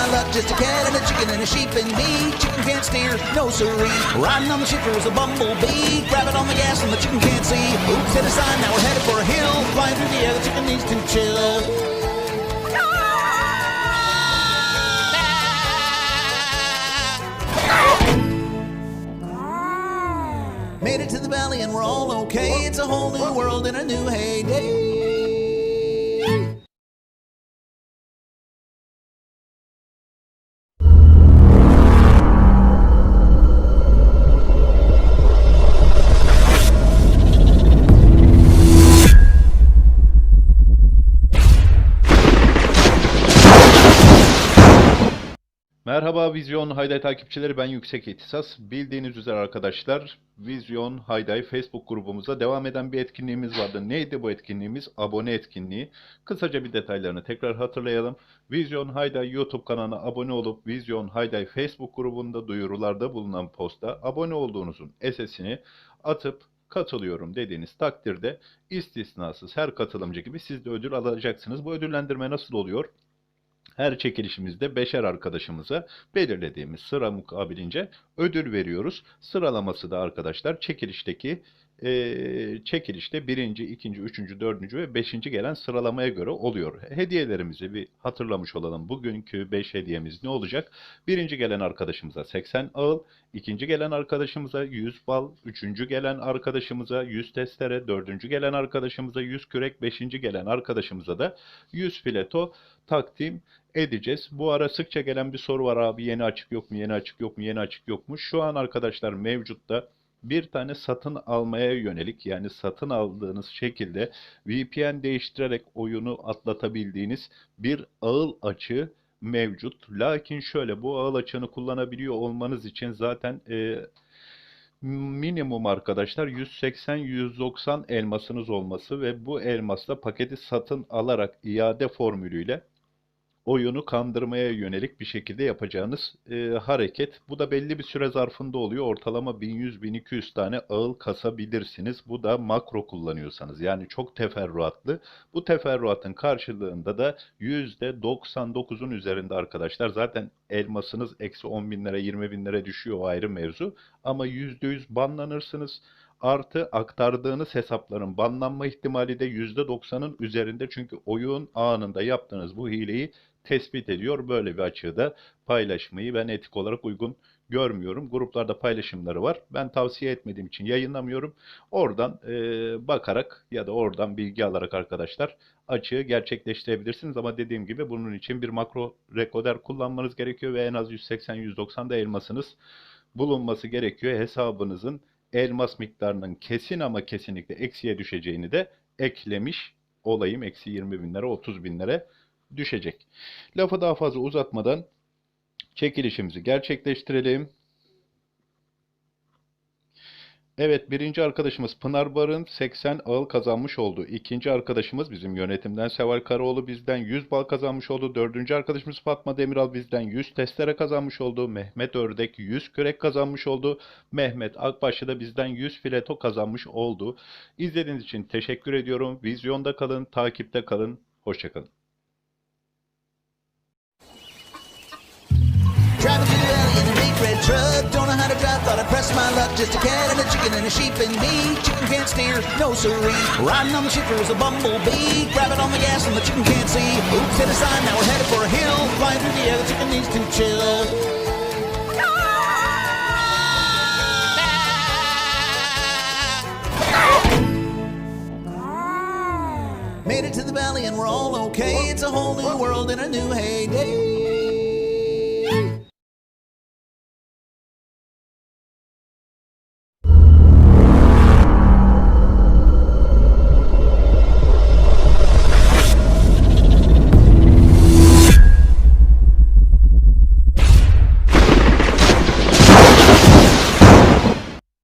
my luck, just a cat and a chicken and a sheep and me. Chicken can't steer, no siree. Riding on the shifter was a bumblebee. Grab it on the gas and the chicken can't see. Oops, hit a sign, now we're headed for a hill. Flying through the air, the chicken needs to chill. Made it to the valley and we're all okay. It's a whole new world in a new heyday. Merhaba Vizyon Hayday takipçileri ben Yüksek İhtisas. Bildiğiniz üzere arkadaşlar Vizyon Hayday Facebook grubumuza devam eden bir etkinliğimiz vardı. Neydi bu etkinliğimiz? Abone etkinliği. Kısaca bir detaylarını tekrar hatırlayalım. Vizyon Hayday YouTube kanalına abone olup Vizyon Hayday Facebook grubunda duyurularda bulunan posta abone olduğunuzun SS'ini atıp katılıyorum dediğiniz takdirde istisnasız her katılımcı gibi siz de ödül alacaksınız. Bu ödüllendirme nasıl oluyor? Her çekilişimizde beşer arkadaşımıza belirlediğimiz sıra mukabilince ödül veriyoruz. Sıralaması da arkadaşlar çekilişteki eee, çekilişte birinci, ikinci, üçüncü, dördüncü ve beşinci gelen sıralamaya göre oluyor. Hediyelerimizi bir hatırlamış olalım. Bugünkü 5 hediyemiz ne olacak? Birinci gelen arkadaşımıza 80 ağıl, ikinci gelen arkadaşımıza 100 bal, üçüncü gelen arkadaşımıza 100 testere, dördüncü gelen arkadaşımıza 100 kürek, beşinci gelen arkadaşımıza da 100 fileto takdim edeceğiz. Bu ara sıkça gelen bir soru var abi yeni açık yok mu, yeni açık yok mu, yeni açık yok mu? Şu an arkadaşlar mevcutta bir tane satın almaya yönelik yani satın aldığınız şekilde VPN değiştirerek oyunu atlatabildiğiniz bir ağıl açığı mevcut. Lakin şöyle bu ağıl açığını kullanabiliyor olmanız için zaten e, minimum arkadaşlar 180-190 elmasınız olması ve bu elmasla paketi satın alarak iade formülüyle oyunu kandırmaya yönelik bir şekilde yapacağınız e, hareket. Bu da belli bir süre zarfında oluyor. Ortalama 1100-1200 tane ağıl kasabilirsiniz. Bu da makro kullanıyorsanız. Yani çok teferruatlı. Bu teferruatın karşılığında da %99'un üzerinde arkadaşlar. Zaten elmasınız eksi 10 bin lira 20 bin lira düşüyor o ayrı mevzu. Ama %100 banlanırsınız. Artı aktardığınız hesapların banlanma ihtimali de %90'ın üzerinde. Çünkü oyun anında yaptığınız bu hileyi tespit ediyor. Böyle bir açığı da paylaşmayı ben etik olarak uygun görmüyorum. Gruplarda paylaşımları var. Ben tavsiye etmediğim için yayınlamıyorum. Oradan e, bakarak ya da oradan bilgi alarak arkadaşlar açığı gerçekleştirebilirsiniz. Ama dediğim gibi bunun için bir makro rekoder kullanmanız gerekiyor ve en az 180-190'da elmasınız bulunması gerekiyor. Hesabınızın elmas miktarının kesin ama kesinlikle eksiye düşeceğini de eklemiş olayım. Eksi 20 bin lira, 30 bin lira düşecek. Lafı daha fazla uzatmadan çekilişimizi gerçekleştirelim. Evet birinci arkadaşımız Pınar Barın 80 ağıl kazanmış oldu. İkinci arkadaşımız bizim yönetimden Seval Karaoğlu bizden 100 bal kazanmış oldu. Dördüncü arkadaşımız Fatma Demiral bizden 100 testere kazanmış oldu. Mehmet Ördek 100 kürek kazanmış oldu. Mehmet Akbaşlı da bizden 100 fileto kazanmış oldu. İzlediğiniz için teşekkür ediyorum. Vizyonda kalın, takipte kalın. Hoşçakalın. Driving through the valley in a big red truck. Don't know how to drive, thought I'd press my luck. Just a cat and a chicken and a sheep and me. Chicken can't steer, no siree. Riding on the shifter was a bumblebee. Grab it on the gas and the chicken can't see. Oops, hit a sign, now we're headed for a hill. Flying through the air, the chicken needs to chill. Made it to the valley and we're all okay. It's a whole new world in a new heyday.